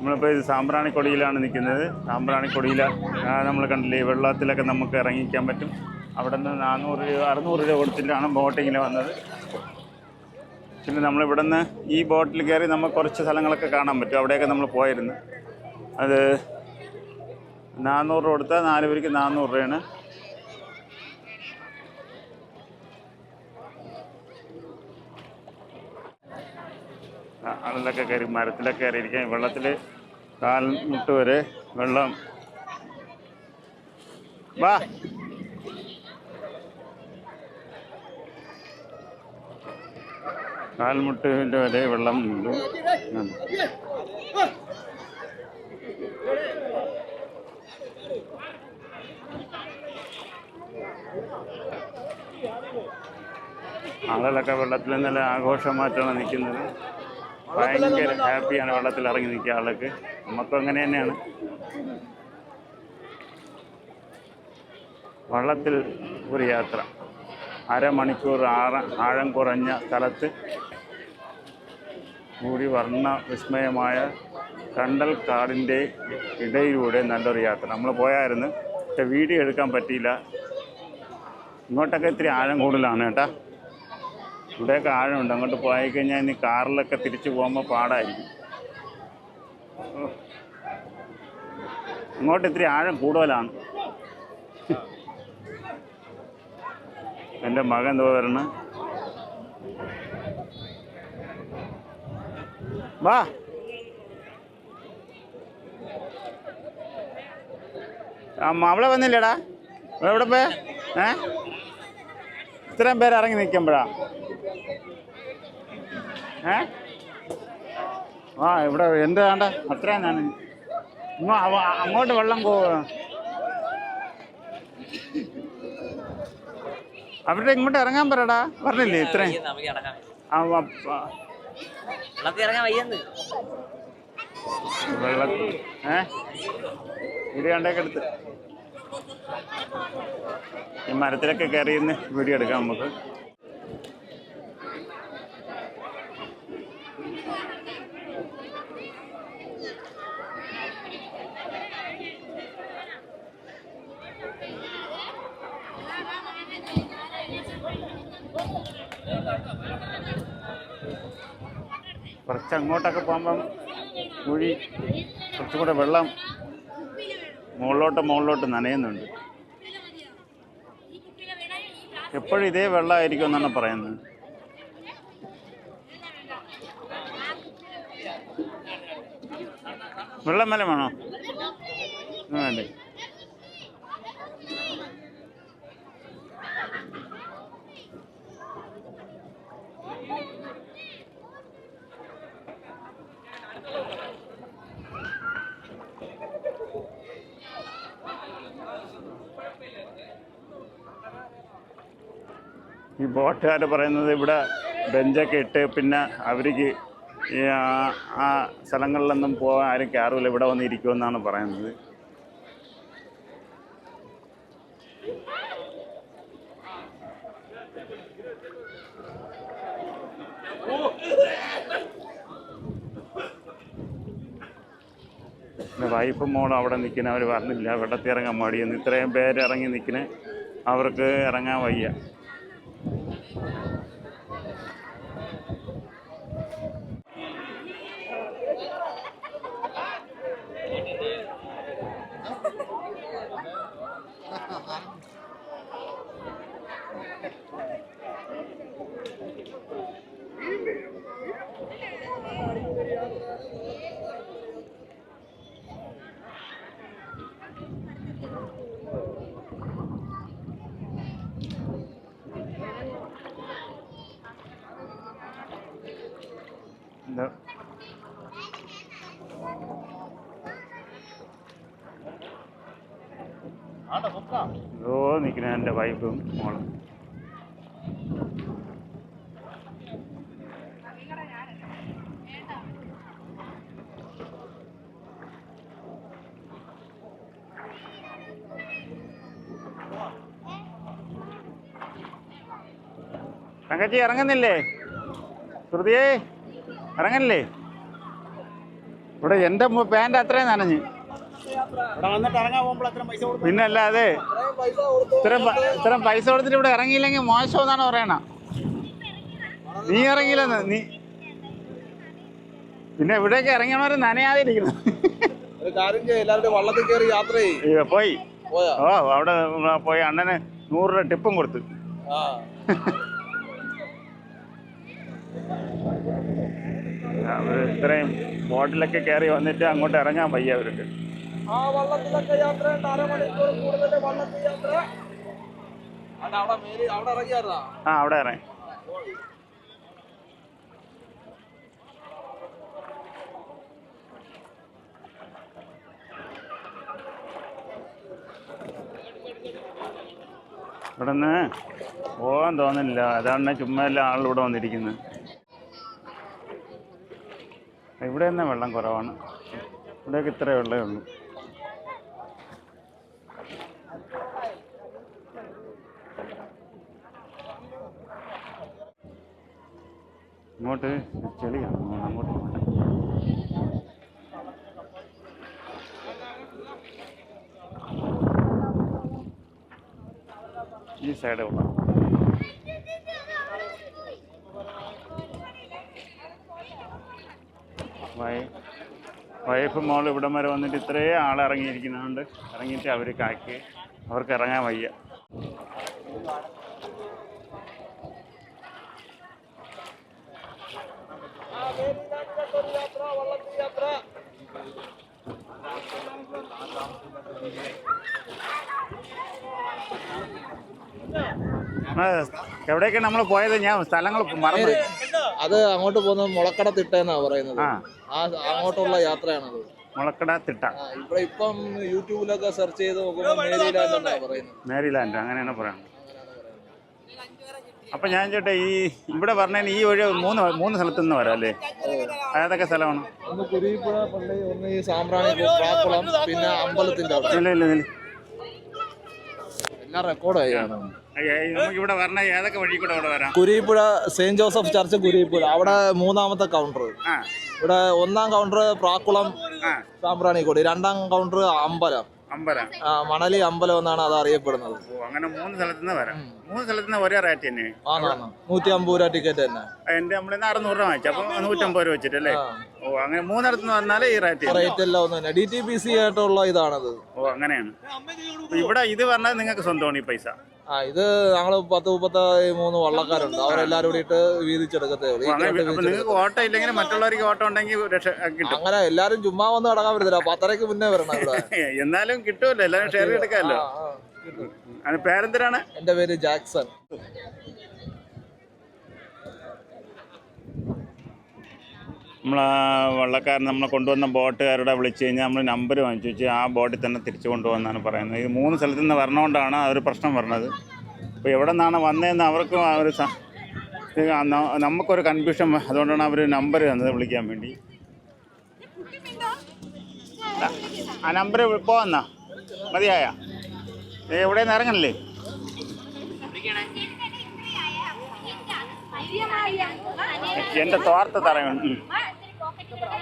നമ്മളിപ്പോൾ ഇത് സാമ്പ്രാണിക്കൊടിയിലാണ് നിൽക്കുന്നത്. സാമ്പ്രാണിക്കൊടിയിൽ നമ്മൾ കണ്ടില്ലേ വെള്ളത്തിലൊക്കെ നമുക്ക് ഇറങ്ങിക്കാൻ പറ്റും. അവിടെ നിന്ന് നാനൂറ് രൂപ അറുന്നൂറ് രൂപ കൊടുത്തിട്ടാണ് ബോട്ടിങ്ങിൽ വന്നത്. പിന്നെ നമ്മളിവിടെ നിന്ന് ഈ ബോട്ടിൽ കയറി നമുക്ക് കുറച്ച് സ്ഥലങ്ങളൊക്കെ കാണാൻ പറ്റും. അവിടെയൊക്കെ നമ്മൾ പോയിരുന്നു. അത് നാനൂറ് രൂപ കൊടുത്താൽ നാല് പേർക്ക് നാനൂറ് രൂപയാണ്. അതിലൊക്കെ കയറി മരത്തിലൊക്കെ കയറിയിരിക്കാം വെള്ളത്തിൽ കാൽ മുട്ട് വരെ വെള്ളം. വാ. കാൽമുട്ടിന്റെ വരെ വെള്ളം ഉണ്ട്. ആളുകളൊക്കെ വെള്ളത്തിൽ നല്ല ആഘോഷമായിട്ടാണ് നിൽക്കുന്നത്. ഭയങ്കര ഹാപ്പിയാണ് വെള്ളത്തിൽ ഇറങ്ങി നിൽക്കുക ആളൊക്കെ നമുക്കും അങ്ങനെ തന്നെയാണ്. വള്ളത്തിൽ ഒരു യാത്ര. അരമണിക്കൂർ ആറ ആഴം കുറഞ്ഞ സ്ഥലത്ത് കൂടി വർണ വിസ്മയമായ കണ്ടൽ കാടിന്റെ ഇടയിലൂടെ നല്ലൊരു യാത്ര. നമ്മൾ പോയായിരുന്നു പക്ഷെ വീഡിയോ എടുക്കാൻ പറ്റിയില്ല. ഇങ്ങോട്ടൊക്കെ ഇത്തിരി ആഴം കൂടുതലാണ് കേട്ടാ. ഇവിടെയൊക്കെ ആഴമുണ്ട്. അങ്ങോട്ട് പോയി കഴിഞ്ഞാൽ ഇനി കാറിലൊക്കെ തിരിച്ചു പോകുമ്പോൾ പാടായിരിക്കും. അങ്ങോട്ട് ഇത്തിരി ആഴം കൂടുതലാണ്. എന്റെ മകൻ എന്തോ വരണം? വാ. ആ അവളെ വന്നില്ലേടാ? എവിടെ പോയ? ഏ? ഇത്രയും പേര് ഇറങ്ങി നിൽക്കുമ്പോഴാ. ഏ? ആ ഇവിടെ എന്ത് വേണ്ട? അത്രയും ഞാൻ അങ്ങോട്ട് വെള്ളം പോ. അവരുടെ ഇങ്ങോട്ട് ഇറങ്ങാൻ പറയടാ. പറഞ്ഞില്ലേ ഇത്രയും? വയ്യെന്ന് നമുക്ക് നടക്കാൻ ആ, വ- ആ, വെള്ളത്തിൽ ഇറങ്ങാൻ വയ്യെന്ന്. വെള്ളത്തിൽ ഏ? ഇത് കണ്ടേക്ക് എടുത്ത്. ഈ മരത്തിലൊക്കെ കയറി വീഡിയോ എടുക്കാം നമുക്ക്. കുറച്ച് അങ്ങോട്ടൊക്കെ പോകുമ്പം കുഴി കുറച്ചും കൂടെ വെള്ളം മുകളിലോട്ട് മുകളിലോട്ട് നനയുന്നുണ്ട്. എപ്പോഴും ഇതേ വെള്ളമായിരിക്കും എന്നാണ് പറയുന്നത്. വെള്ളം മേലെ വേണോ? വേണ്ടേ. ഈ ബോട്ടുകാർ പറയുന്നത് ഇവിടെ ബെഞ്ചൊക്കെ ഇട്ട് പിന്നെ അവർക്ക് ഈ ആ- സ്ഥലങ്ങളിലൊന്നും പോകാൻ ആരും കയറില്ല ഇവിടെ വന്ന് ഇരിക്കുമെന്നാണ് പറയുന്നത്. വൈഫ് മോളും അവിടെ നിൽക്കുന്ന അവർ പറഞ്ഞില്ല വെള്ളത്തിൽ ഇറങ്ങാൻ മടിയെന്ന്. ഇത്രയും പേര് ഇറങ്ങി നിൽക്കുന്നത് അവർക്ക് ഇറങ്ങാൻ വയ്യ. ഓ നിൽക്കുന്ന എന്റെ വൈഫും മോളും. തങ്കച്ചി ഇറങ്ങുന്നില്ലേ? ശ്രുതിയേ ഇവിടെ ഇവിടെ എന്റെ പാന്റ് അത്രയും നനഞ്ഞ്. പിന്നെ അല്ലാതെ ഇത്രയും ഇത്രയും പൈസ കൊടുത്തിട്ട് ഇവിടെ ഇറങ്ങിയില്ലെങ്കിൽ മോശം എന്നാണ് പറയണ. നീ ഇറങ്ങിയില്ലെന്ന് നീ പിന്നെ ഇവിടെയൊക്കെ ഇറങ്ങിയവരെ നനയാതിരിക്കുന്നു. ഒരു കാര്യം ചെയ്യും എല്ലാവരുടെയും വള്ളത്തിൽ കയറി യാത്ര ചെയ്യും. പോയി. ഓ അവിടെ പോയി അണ്ണന് നൂറ് രൂപ ടിപ്പും കൊടുത്തു. ആ. അവർ ഇത്രയും ബോട്ടിലൊക്കെ കയറി വന്നിട്ട് അങ്ങോട്ട് ഇറങ്ങാൻ വയ്യ അവർക്ക്. ആ വള്ളത്തിലൊക്കെ യാത്ര ഉണ്ട് അരമണിക്കൂർ കൂടുതൽ വള്ളത്തിൽ യാത്ര. അവിടെ ഇറങ്ങിയായിരുന്നാ? ആ അവിടെ ഇറങ്ങി. ഇവിടെ നിന്ന് പോകാൻ തോന്നില്ല അതാണ് ചുമ്മാ എല്ലാ ആളിവിടെ വന്നിരിക്കുന്നത് ഇവിടെ തന്നെ വെള്ളം കുറവാണ്. ഇവിടെയൊക്കെ ഇത്രേ വെള്ളമേ ഉള്ളൂ. ഇങ്ങോട്ട് ചെളിയാണ് അങ്ങോട്ട് ഈ സൈഡ് വൈഫ് മോൾ ഇവിടം വരെ വന്നിട്ട് ഇത്രയും ആൾ ഇറങ്ങിയിരിക്കുന്നതുകൊണ്ട് ഇറങ്ങിയിട്ട് അവർ കാക്കി. അവർക്ക് ഇറങ്ങാൻ വയ്യ. എവിടേക്കാണ് നമ്മൾ പോയത്? ഞാൻ സ്ഥലങ്ങൾ മറന്നു അത് അങ്ങോട്ട് പോകുന്നത് മുളക്കട തിട്ടെന്നാ പറയുന്നത്. ആ. അങ്ങോട്ടുള്ള യാത്രയാണത്. മുളക്കട തിട്ട. ഇവിടെ ഇപ്പം യൂട്യൂബിലൊക്കെ സെർച്ച് ചെയ്ത് നോക്കുമ്പോൾ എന്നാ പറയുന്നത്. മേരിലാൻഡ് അങ്ങനെയാണ് പറയുന്നത്. അപ്പം ഞാൻ ചേട്ടാ ഈ ഇവിടെ പറഞ്ഞതിന് ഈ വഴി മൂന്ന് മൂന്ന് സ്ഥലത്തു നിന്ന് വരാം അല്ലേ? ഏതൊക്കെ സ്ഥലമാണ്? ഒന്ന് പള്ളി ഒന്ന് ഈ സാമ്പ്രാണി പ്രാക്കുളം പിന്നെ അമ്പലത്തിന്റെ അവിടെ ഇല്ല ഇല്ല ഇല്ല എല്ലാം റെക്കോർഡായി നമുക്ക് ഇവിടെ പറഞ്ഞ ഏതൊക്കെ വഴി കൂടെ ഇവിടെ വരാം? Kurippuzha saint Joseph church Kurippuzha. അവിടെ മൂന്നാമത്തെ കൗണ്ടർ ഇവിടെ ഒന്നാം കൗണ്ടർ പ്രാക്കുളം സാമ്പ്രാണിക്കോടി രണ്ടാം കൗണ്ടർ അമ്പലം. മണലി അമ്പലം എന്നാണ് അത് അറിയപ്പെടുന്നത്. അങ്ങനെ മൂന്ന് സ്ഥലത്ത് നിന്ന് വരാം. മൂന്ന് സ്ഥലത്ത് നിന്ന് ഒരേ റേറ്റ് തന്നെ. നൂറ്റി അമ്പത് രൂപ ടിക്കറ്റ് തന്നെ. എന്റെ നമ്മളിന്ന് അറുന്നൂറ് രൂപ വാങ്ങിച്ചു. അപ്പൊ നൂറ്റമ്പത് രൂപ വെച്ചിട്ടല്ലേ ഓ അങ്ങനെ മൂന്നിടത്ത് നിന്ന് വന്നാലേ ഈ റേറ്റ്. റേറ്റ് എല്ലാം ഒന്ന് തന്നെ. ഡി ടി പി സി ആയിട്ടുള്ള ഇതാണത്. ഓ അങ്ങനെയാണ്. ഇവിടെ ഇത് പറഞ്ഞാൽ നിങ്ങൾക്ക് സ്വന്തമാണ് ഈ പൈസ. ആ ഇത് ഞങ്ങൾ പത്ത് മുപ്പത്തി മൂന്ന് വള്ളക്കാരുണ്ട്. അവരെല്ലാരും കൂടിയിട്ട് വീതിച്ചെടുക്കത്തേ ഉള്ളൂ. ഈ അങ്ങനെ വീതിച്ചെടുക്കും. നിങ്ങൾക്ക് ഓട്ടം ഇല്ലെങ്കിൽ മറ്റുള്ളവർക്ക് ഓട്ടം ഉണ്ടെങ്കിൽ രക്ഷ കിട്ടും. അങ്ങനെ എല്ലാരും ചുമ്മാ വന്ന് കിടക്കാൻ പറ്റത്തില്ല. പത്തരക്ക് മുന്നേ വരണം ഇവിടെ. എന്നാലും കിട്ടുമല്ലോ എല്ലാവരും ഷെയർ എടുക്കാമല്ലോ. ആ, ആ. അതിന് പേരെന്തിനാണ്? എന്റെ പേര് ജാക്സൺ. നമ്മൾ ആ വള്ളക്കാരൻ നമ്മളെ കൊണ്ടുവന്ന ബോട്ടുകാരുടെ വിളിച്ച് കഴിഞ്ഞാൽ നമ്മൾ നമ്പർ വാങ്ങിച്ചു വെച്ച് ആ ബോട്ടിൽ തന്നെ തിരിച്ചു കൊണ്ടുവന്നാണ് പറയുന്നത്. ഈ മൂന്ന് സ്ഥലത്തു നിന്ന് വരണോണ്ടാണ് ആ ഒരു പ്രശ്നം പറഞ്ഞത് അപ്പോൾ എവിടെ നിന്നാണ് വന്നതെന്ന് അവർക്കും ആ ഒരു നമുക്കൊരു കൺഫ്യൂഷൻ അതുകൊണ്ടാണ് അവർ നമ്പർ തന്നത് വിളിക്കാൻ വേണ്ടി. ആ നമ്പർ പോവന്നാ? മതിയായ. എവിടെ നിന്ന് ഇറങ്ങണല്ലേ? എന്റെ തോർത്ത് തറയുണ്ട്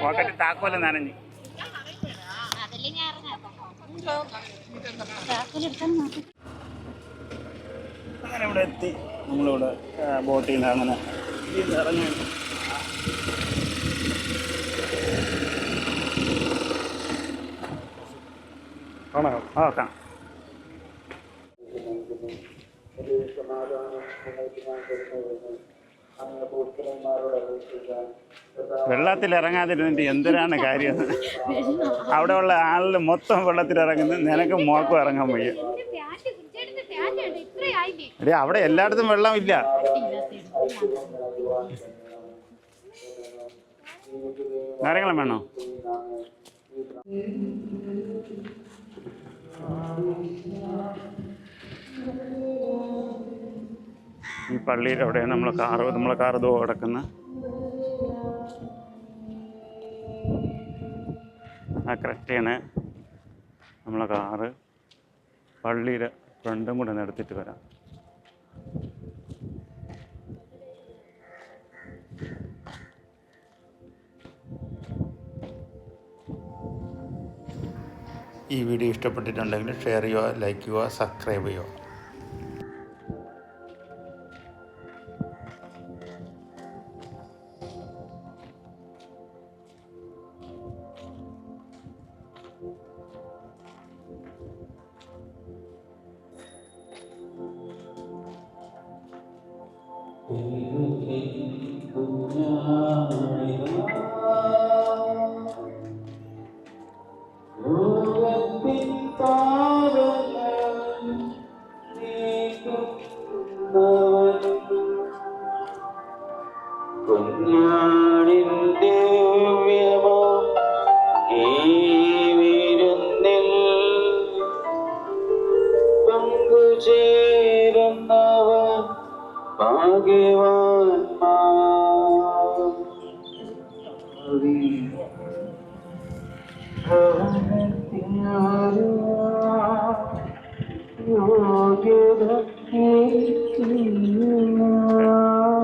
പോക്കറ്റ് താക്കോല നനഞ്ഞു. അങ്ങനെ ഇവിടെ എത്തി? നമ്മളിവിടെ ബോട്ടിൽ നിന്ന് അങ്ങനെ ഇറങ്ങി. കാണാം ആ കാണാം വെള്ളത്തിൽ ഇറങ്ങാതിരുന്നിട്ട് എന്തിനാണ് കാര്യം? അവിടെ ഉള്ള ആളിൽ മൊത്തം വെള്ളത്തിൽ ഇറങ്ങുന്നു നിനക്ക് മോക്കും ഇറങ്ങാൻ വയ്യ. എടേ അവിടെ എല്ലായിടത്തും വെള്ളം ഇല്ല. നാരങ്ങളും വേണോ? ഈ പള്ളിയിൽ അവിടെ നമ്മളെ കാറ് നമ്മളെ കാറ് ഇതോ കിടക്കുന്ന ആ കറക്റ്റാണ് നമ്മളെ കാറ് പള്ളിയുടെ ഫ്രണ്ടും കൂടെ എടുത്തിട്ട് വരാം. ഈ വീഡിയോ ഇഷ്ടപ്പെട്ടിട്ടുണ്ടെങ്കിൽ ഷെയർ ചെയ്യുക ലൈക്ക് ചെയ്യുക സബ്സ്ക്രൈബ് ചെയ്യുക. Thank you.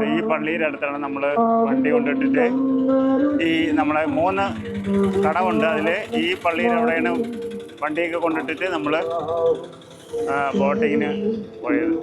ഈ പള്ളിയുടെ അടുത്താണ് നമ്മൾ വണ്ടി കൊണ്ടിട്ടിട്ട് ഈ നമ്മളെ മൂന്ന് കടമുണ്ട് അതിൽ ഈ പള്ളിയുടെ അവിടെയാണ് വണ്ടിയൊക്കെ കൊണ്ടിട്ടിട്ട് നമ്മൾ ബോട്ടിങ്ങിന് പോയത്.